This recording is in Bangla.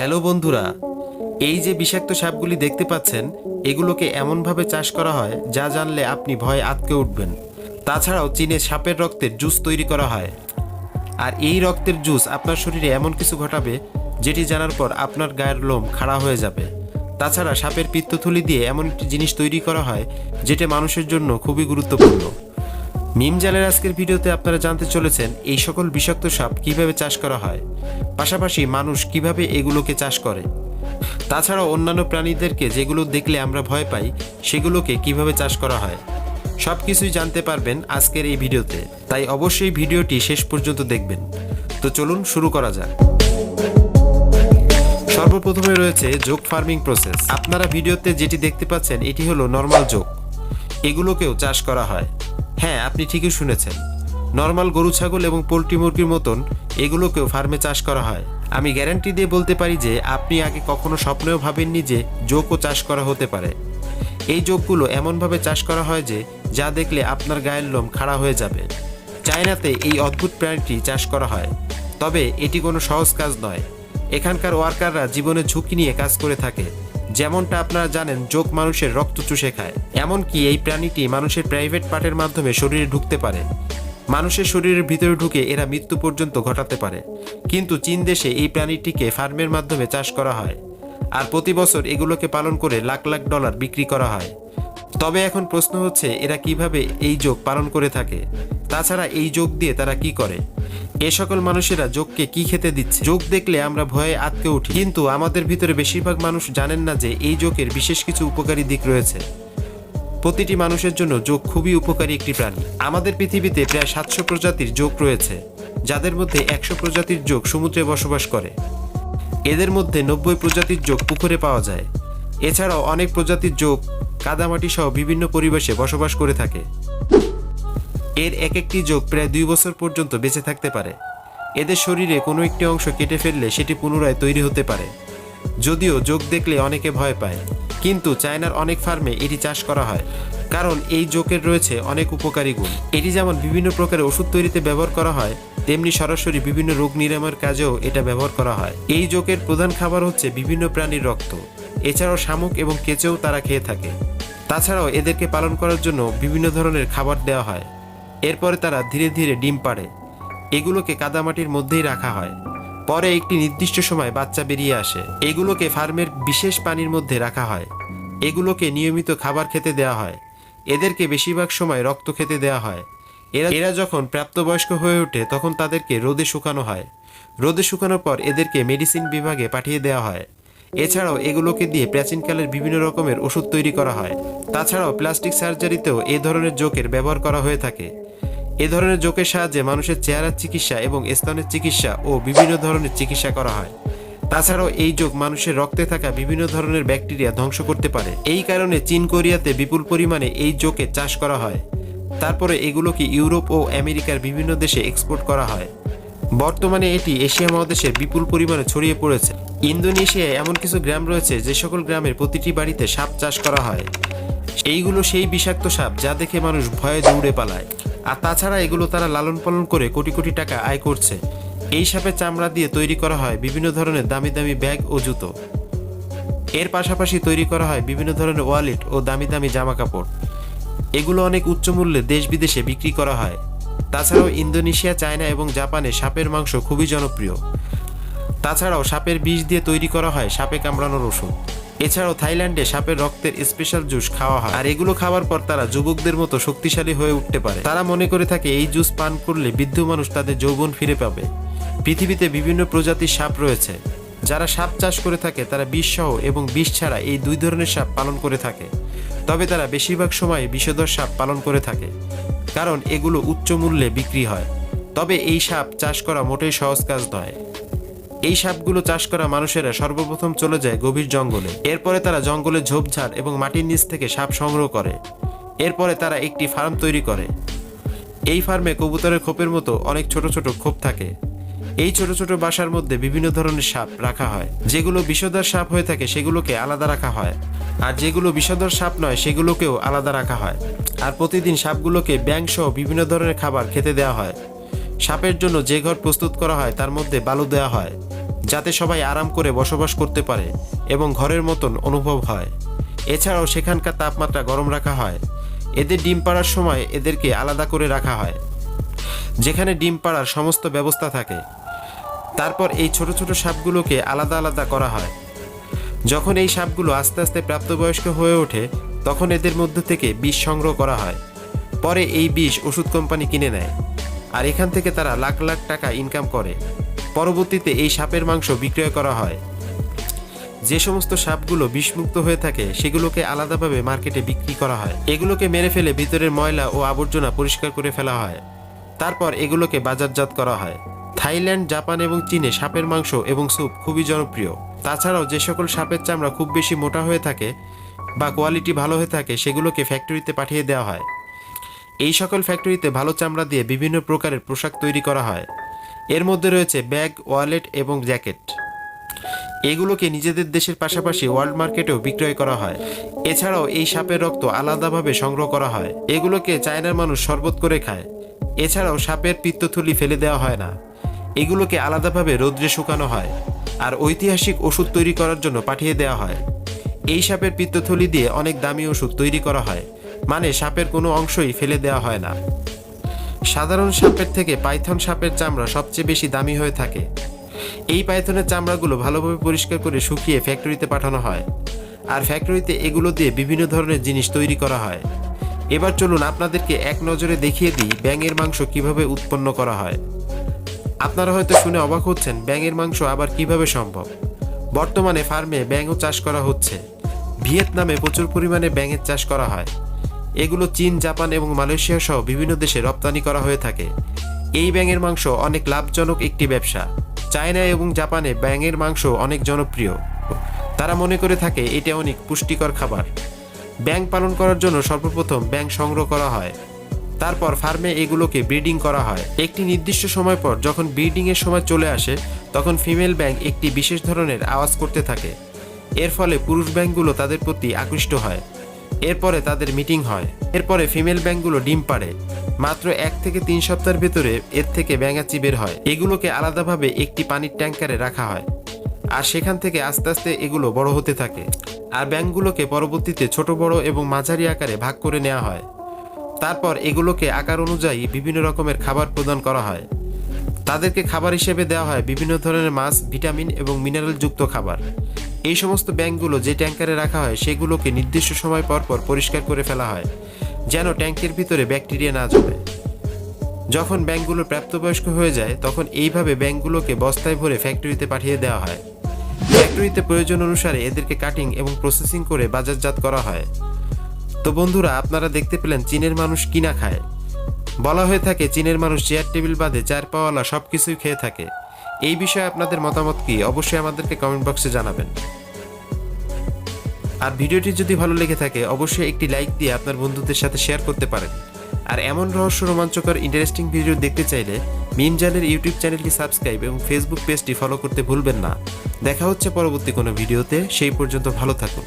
হ্যালো বন্ধুরা, এই যে বিষাক্ত সাপগুলি দেখতে পাচ্ছেন, এগুলোকে এমনভাবে চাষ করা হয় যা জানলে আপনি ভয়ে আটকে উঠবেন। তাছাড়াও চীনে সাপের রক্তের জুস তৈরি করা হয়। আর এই রক্তের জুস আপনার শরীরে এমন কিছু ঘটাবে, যেটি জানার পর আপনার গায়ের লোম খাড়া হয়ে যাবে। তাছাড়া সাপের পিত্তথলি দিয়ে এমন একটি জিনিস তৈরি করা হয়, যেটা মানুষের জন্য খুবই গুরুত্বপূর্ণ। মিম জালের আজকের ভিডিওতে আপনারা জানতে চলেছেন এই সকল বিষাক্ত সাপ কীভাবে চাষ করা হয়, পাশাপাশি মানুষ কীভাবে এগুলোকে চাষ করে। তাছাড়াও অন্যান্য প্রাণীদেরকে যেগুলো দেখলে আমরা ভয় পাই, সেগুলোকে কীভাবে চাষ করা হয় সব কিছুই জানতে পারবেন আজকের এই ভিডিওতে। তাই অবশ্যই ভিডিওটি শেষ পর্যন্ত দেখবেন। তো চলুন শুরু করা যাক। সর্বপ্রথমে রয়েছে যোগ ফার্মিং প্রসেস। আপনারা ভিডিওতে যেটি দেখতে পাচ্ছেন, এটি হলো নর্মাল যোগ। এগুলোকেও চাষ করা হয়। হ্যাঁ আপনি ঠিকই শুনেছেন। নর্মাল গরু, ছাগল এবং পোলট্রি মুরগির মতন এগুলোকেও ফার্মে চাষ করা হয়। আমি গ্যারান্টি দিয়ে বলতে পারি যে, আপনি আগে কখনো স্বপ্নেও ভাবেননি যে যোগও চাষ করা হতে পারে। এই যোগগুলো এমনভাবে চাষ করা হয় যে, যা দেখলে আপনার গায়ের লোম খাড়া হয়ে যাবে। চায়নাতে এই অদ্ভুত প্রাণীটি চাষ করা হয়। তবে এটি কোনো সহজ কাজ নয়। এখানকার ওয়ার্কাররা জীবনের ঝুঁকি নিয়ে কাজ করে থাকে। যেমনটা আপনারা জানেন, যোগ মানুষের রক্ত চুষে খায়। এমনকি এই প্রাণীটি মানুষের প্রাইভেট পার্টের মাধ্যমে শরীরে ঢুকতে পারে। মানুষের শরীরের ভিতরে ঢুকে এরা মৃত্যু পর্যন্ত ঘটাতে পারে। কিন্তু চীন দেশে এই প্রাণীটিকে ফার্মের মাধ্যমে চাষ করা হয়। আর প্রতি বছর এগুলোকে পালন করে লাখ লাখ ডলার বিক্রি করা হয়। তবে এখন প্রশ্ন হচ্ছে, এরা কীভাবে এই যোগ পালন করে থাকে? তাছাড়া এই যোগ দিয়ে তারা কি করে? এ সকল মানুষেরা যোগকে কি খেতে দিচ্ছে? যোগ দেখলে আমরা ভয়ে আটকে উঠি। কিন্তু আমাদের ভিতরে বেশিরভাগ মানুষ জানেন না যে এই যোগের বিশেষ কিছু উপকারী দিক রয়েছে। প্রতিটি মানুষের জন্য যোগ খুবই উপকারী একটি প্রাণী। আমাদের পৃথিবীতে প্রায় সাতশো প্রজাতির যোগ রয়েছে, যাদের মধ্যে একশো প্রজাতির যোগ সমুদ্রে বসবাস করে। এদের মধ্যে নব্বই প্রজাতির যোগ পুকুরে পাওয়া যায়। এছাড়াও অনেক প্রজাতির যোগ কাদামাটি সহ বিভিন্ন পরিবেশে বসবাস করে থাকে। এর এক একটি যোগ প্রায় দুই বছর পর্যন্ত বেঁচে থাকতে পারে। এদের শরীরে কোনো একটি অংশ কেটে ফেললে সেটি পুনরায় তৈরি হতে পারে। যদিও যোগ দেখলে অনেকে ভয় পায়, কিন্তু চায়নার অনেক ফার্মে এটি চাষ করা হয়, কারণ এই যোগের রয়েছে অনেক উপকারী গুণ। এটি যেমন বিভিন্ন প্রকারের ওষুধ তৈরিতে ব্যবহার করা হয়, তেমনি সরাসরি বিভিন্ন রোগ নিরাময়ের কাজেও এটা ব্যবহার করা হয়। এই যোগের প্রধান খাবার হচ্ছে বিভিন্ন প্রাণীর রক্ত, এছাড়াও শামুক এবং কেঁচেও তারা খেয়ে থাকে। তাছাড়াও এদেরকে পালন করার জন্য বিভিন্ন ধরনের খাবার দেওয়া হয়। এরপরে তারা ধীরে ধীরে ডিম পাড়ে। এগুলোকে কাদামাটির মধ্যেই রাখা হয়। পরে একটি নির্দিষ্ট সময় বাচ্চা বেরিয়ে আসে। এগুলোকে ফার্মের বিশেষ পানির মধ্যে রাখা হয়। এগুলোকে নিয়মিত খাবার খেতে দেওয়া হয়। এদেরকে বেশিরভাগ সময় রক্ত খেতে দেওয়া হয়। এরা এরা যখন প্রাপ্তবয়স্ক হয়ে ওঠে, তখন তাদেরকে রোদে শুকানো হয়। রোদে শুকানোর পর এদেরকে মেডিসিন বিভাগে পাঠিয়ে দেওয়া হয়। এছাড়াও এগুলোকে দিয়ে প্রাচীনকালের বিভিন্ন রকমের ওষুধ তৈরি করা হয়। তাছাড়াও প্লাস্টিক সার্জারিতেও এ ধরনের জোকের ব্যবহার করা হয়ে থাকে। এ ধরনের জোকের সাহায্যে মানুষের চেহারার চিকিৎসা এবং স্তনের চিকিৎসা ও বিভিন্ন ধরনের চিকিৎসা করা হয়। তাছাড়াও এই যোগ মানুষের রক্তে থাকা বিভিন্ন ধরনের ব্যাকটেরিয়া ধ্বংস করতে পারে। এই কারণে চীন, কোরিয়াতে বিপুল পরিমাণে এই যোগে চাষ করা হয়। তারপরে এগুলোকে ইউরোপ ও আমেরিকার বিভিন্ন দেশে এক্সপোর্ট করা হয়। বর্তমানে এটি এশিয়া মহাদেশে বিপুল পরিমাণে ছড়িয়ে পড়েছে। ইন্দোনেশিয়ায় এমন কিছু গ্রাম রয়েছে যে সকল গ্রামের প্রতিটি বাড়িতে সাপ চাষ করা হয়। এইগুলো সেই বিষাক্ত সাপ যা দেখে মানুষ ভয়ে দৌড়ে পালায়। আর তাছাড়া এগুলো তারা লালন পালন করে কোটি কোটি টাকা আয় করছে। এই সাপের চামড়া দিয়ে তৈরি করা হয় বিভিন্ন ধরনের দামি দামি ব্যাগ ও জুতো। এর পাশাপাশি তৈরি করা হয় বিভিন্ন ধরনের ওয়ালেট ও দামি দামি জামা কাপড় এগুলো অনেক উচ্চ মূল্যে দেশ বিদেশে বিক্রি করা হয়। তাছাড়াও ইন্দোনেশিয়া, চায়না এবং জাপানে সাপের মাংস খুবই জনপ্রিয়। তাছাড়াও সাপের বিষ দিয়ে তৈরি করা হয় সাপে কামড়ানোর ওষুধ এছাড়াও থাইল্যান্ডে সাপের রক্তের স্পেশাল জুস খাওয়া হয়। আর এগুলো খাওয়ার পর তারা যুবকদের মতো শক্তিশালী হয়ে উঠতে পারে। তারা মনে করে থাকে এই জুস পান করলে বৃদ্ধ মানুষ তাদের যৌবন ফিরে পাবে। পৃথিবীতে বিভিন্ন প্রজাতির সাপ রয়েছে। যারা সাপ চাষ করে থাকে, তারা বিষ সহ এবং বিষ ছাড়া এই দুই ধরনের সাপ পালন করে থাকে। তবে তারা বেশিরভাগ সময় বিষধর সাপ পালন করে থাকে। কারণ এগুলো উচ্চ মূল্যে বিক্রি হয়। তবে এই সাপ চাষ করা মোটেই সহজ কাজ নয়। এই সাপগুলো চাষ করা মানুষেরা সর্বপ্রথম চলে যায় গভীর জঙ্গলে। এরপরে তারা জঙ্গলে ঝোপঝাড় এবং মাটির নিচ থেকে সাপ সংগ্রহ করে। এরপরে তারা একটি ফার্ম তৈরি করে। এই ফার্মে কবুতরের খোপের মতো অনেক ছোট ছোট খোপ থাকে। এই ছোট ছোট বাসার মধ্যে বিভিন্ন ধরনের সাপ রাখা হয়। যেগুলো বিষধর সাপ হয়ে থাকে, সেগুলোকে আলাদা রাখা হয়। আর যেগুলো বিষধর সাপ নয়, সেগুলোকেও আলাদা রাখা হয়। আর প্রতিদিন সাপগুলোকে ব্যাং সহ বিভিন্ন ধরনের খাবার খেতে দেওয়া হয়। সাপের জন্য যে ঘর প্রস্তুত করা হয়, তার মধ্যে বালু দেওয়া হয়, যাতে সবাই আরাম করে বসবাস করতে পারে এবং ঘরের মতন অনুভব হয়। এছাড়াও সেখানকার তাপমাত্রা গরম রাখা হয়। এদের ডিম পাড়ার সময় এদেরকে আলাদা করে রাখা হয়, যেখানে ডিম পাড়ার সমস্ত ব্যবস্থা থাকে। তারপর এই ছোট ছোট সাপগুলোকে আলাদা আলাদা করা হয়। যখন এই সাপগুলো আস্তে আস্তে প্রাপ্তবয়স্ক হয়ে ওঠে, তখন এদের মধ্য থেকে বিষ সংগ্রহ করা হয়। পরে এই বিষ ওষুধ কোম্পানি কিনে নেয় আর এখান থেকে তারা লাখ লাখ টাকা ইনকাম করে। পরবর্তীতে এই সাপের মাংস বিক্রয় করা হয়। যে সমস্ত সাপগুলো বিষমুক্ত হয়ে থাকে, সেগুলোকে আলাদাভাবে মার্কেটে বিক্রি করা হয়। এগুলোকে মেরে ফেলে ভিতরের ময়লা ও আবর্জনা পরিষ্কার করে ফেলা হয়। তারপর এগুলোকে বাজারজাত করা হয়। থাইল্যান্ড, জাপান এবং চীনে সাপের মাংস এবং স্যুপ খুবই জনপ্রিয়। তাছাড়াও যে সকল সাপের চামড়া খুব বেশি মোটা হয়ে থাকে বা কোয়ালিটি ভালো হয়ে থাকে, সেগুলোকে ফ্যাক্টরিতে পাঠিয়ে দেওয়া হয়। এই সকল ফ্যাক্টরিতে ভালো চামড়া দিয়ে বিভিন্ন প্রকারের পোশাক তৈরি করা হয়। এর মধ্যে রয়েছে ব্যাগ, ওয়ালেট এবং জ্যাকেট। এগুলোকে নিজেদের দেশের পাশাপাশি ওয়ার্ল্ড মার্কেটেও বিক্রয় করা হয়। এছাড়াও এই সাপের রক্ত আলাদাভাবে সংগ্রহ করা হয়। এগুলোকে চায়নার মানুষ শরবত করে খায়। এছাড়াও সাপের পিত্তথলি ফেলে দেওয়া হয় না। এগুলোকে আলাদাভাবে রৌদ্রে শুকানো হয় আর ঐতিহাসিক ওষুধ তৈরি করার জন্য পাঠিয়ে দেওয়া হয়। এই সাপের পিত্তথলি দিয়ে অনেক দামি ওষুধ তৈরি করা হয় মানে সাপের কোনো অংশই ফেলে দেওয়া হয় না। সাধারণ সাপের থেকে পাইথন সাপের চামড়া সবচেয়ে বেশি দামি হয়ে থাকে। এই পাইথনের চামড়াগুলো ভালোভাবে পরিষ্কার করে শুকিয়ে ফ্যাক্টরিতে পাঠানো হয় আর ফ্যাক্টরিতে এগুলো দিয়ে বিভিন্ন ধরনের জিনিস তৈরি করা হয়। এবার চলুন আপনাদেরকে এক নজরে দেখিয়ে দিই ব্যাঙের মাংস কীভাবে উৎপন্ন করা হয়। আপনারা হয়তো শুনে অবাক হচ্ছেন ব্যাঙের মাংস আবার কীভাবে সম্ভব। বর্তমানে ফার্মে ব্যাঙও চাষ করা হচ্ছে। ভিয়েতনামে প্রচুর পরিমাণে ব্যাঙের চাষ করা হয়। এগুলো চীন, জাপান এবং মালয়েশিয়া সহ বিভিন্ন দেশে রপ্তানি করা হয়ে থাকে। এই ব্যাঙের মাংস অনেক লাভজনক একটি ব্যবসা। চায়না এবং জাপানে ব্যাঙের মাংস অনেক জনপ্রিয়। তারা মনে করে থাকে এটা অনেক পুষ্টিকর খাবার। ব্যাঙ পালন করার জন্য সর্বপ্রথম ব্যাঙ সংগ্রহ করা হয়। তারপর ফার্মে এগুলোকে ব্রিডিং করা হয়। একটি নির্দিষ্ট সময় পর যখন ব্রিডিং এর সময় চলে আসে, তখন ফিমেল ব্যাঙ একটি বিশেষ ধরনের আওয়াজ করতে থাকে। এর ফলে পুরুষ ব্যাঙগুলো তাদের প্রতি আকৃষ্ট হয়। এরপরে তাদের মিটিং হয়। এরপরে ফিমেল ব্যাঙগুলো ডিম পাড়ে। মাত্র এক থেকে তিন সপ্তাহের ভেতরে এর থেকে ব্যাঙাচি বের হয়। এগুলোকে আলাদাভাবে একটি পানির ট্যাঙ্কারে রাখা হয়। আর সেখান থেকে আস্তে আস্তে এগুলো বড় হতে থাকে। আর ব্যাঙগুলোকে পরবর্তীতে ছোট, বড় এবং মাঝারি আকারে ভাগ করে নেওয়া হয়। তারপর এগুলোকে আকার অনুযায়ী বিভিন্ন রকমের খাবার প্রদান করা হয়। তাদেরকে খাবার হিসেবে দেওয়া হয় বিভিন্ন ধরনের মাছ, ভিটামিন এবং মিনারেল যুক্ত খাবার। এই সমস্ত ব্যাংকগুলো যে ট্যাঙ্কারে রাখা হয়, সেগুলোকে নির্দিষ্ট সময় পর পর পরিষ্কার করে ফেলা হয়, যেন ট্যাঙ্কের ভিতরে ব্যাকটেরিয়া না জমে। যখন ব্যাংকগুলো প্রাপ্তবয়স্ক হয়ে যায়, তখন এইভাবে ব্যাংকগুলোকে বস্তায় ভরে ফ্যাক্টরিতে পাঠিয়ে দেওয়া হয়। ফ্যাক্টরিতে প্রয়োজন অনুসারে এদেরকে কাটিং এবং প্রসেসিং করে বাজারজাত করা হয়। তো বন্ধুরা, আপনারা দেখতে পেলেন চীনের মানুষ কিনা খায়। বলা হয়ে থাকে, চীনের মানুষ চেয়ার টেবিল বাদে চার পাওয়ালা সব কিছুই খেয়ে থাকে। এই বিষয়ে আপনাদের মতামত কি? অবশ্যই আমাদেরকে কমেন্ট বক্সে জানাবেন। আর ভিডিওটি যদি ভালো লেগে থাকে, অবশ্যই একটি লাইক দিয়ে আপনার বন্ধুদের সাথে শেয়ার করতে পারেন। আর এমন রহস্য রোমাঞ্চকর, ইন্টারেস্টিং ভিডিও দেখতে চাইলে মিম জানের ইউটিউব চ্যানেলটি সাবস্ক্রাইব এবং ফেসবুক পেজটি ফলো করতে ভুলবেন না। দেখা হচ্ছে পরবর্তী কোনো ভিডিওতে, সেই পর্যন্ত ভালো থাকুন।